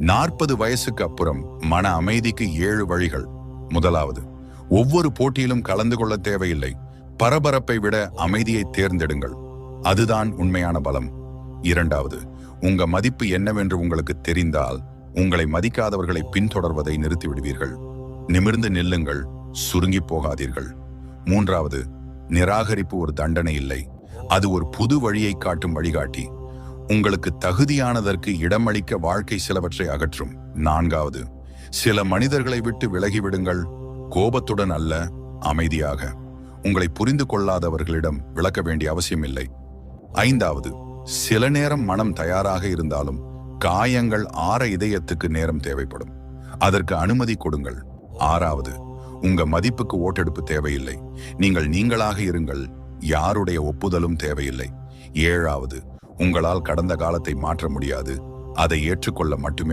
நாற்பது வயசுக்கு அப்புறம் மன அமைதிக்கு ஏழு வழிகள். முதலாவது ஒவ்வொரு போட்டியிலும் கலந்து கொள்ள தேவையில்லை. பரபரப்பை விட அமைதியை தேர்ந்தெடுங்கள். அதுதான் உண்மையான பலம். இரண்டாவது உங்க மதிப்பு என்னவென்று உங்களுக்கு தெரிந்தால் உங்களை மதிக்காதவர்களை பின்தொடர்வதை நிறுத்திவிடுவீர்கள். நிமிர்ந்து நில்லுங்கள் சுருங்கி போகாதீர்கள். மூன்றாவது நிராகரிப்பு ஒரு தண்டனை இல்லை. அது ஒரு புது வழியை காட்டும் வழிகாட்டி. உங்களுக்கு தகுதியானதற்கு இடமளிக்க வாழ்க்கை சிலவற்றை அகற்றும். நான்காவது சில மனிதர்களை விட்டு விலகிவிடுங்கள். கோபத்துடன் அல்ல அமைதியாக. உங்களை புரிந்து கொள்ளாதவர்களிடம் விளக்க வேண்டிய அவசியமில்லை. ஐந்தாவது சில நேரம் மனம் தயாராக இருந்தாலும் காயங்கள் ஆற இதயத்துக்கு நேரம் தேவைப்படும். அதற்கு அனுமதி கொடுங்கள். ஆறாவது உங்க மதிப்புக்கு ஓட்டெடுப்பு தேவையில்லை. நீங்கள் நீங்களாக இருங்கள். யாருடைய ஒப்புதலும் தேவையில்லை. ஏழாவது உங்களால் கடந்த காலத்தை மாற்ற முடியாது. அதை ஏற்றுக்கொள்ள மட்டுமே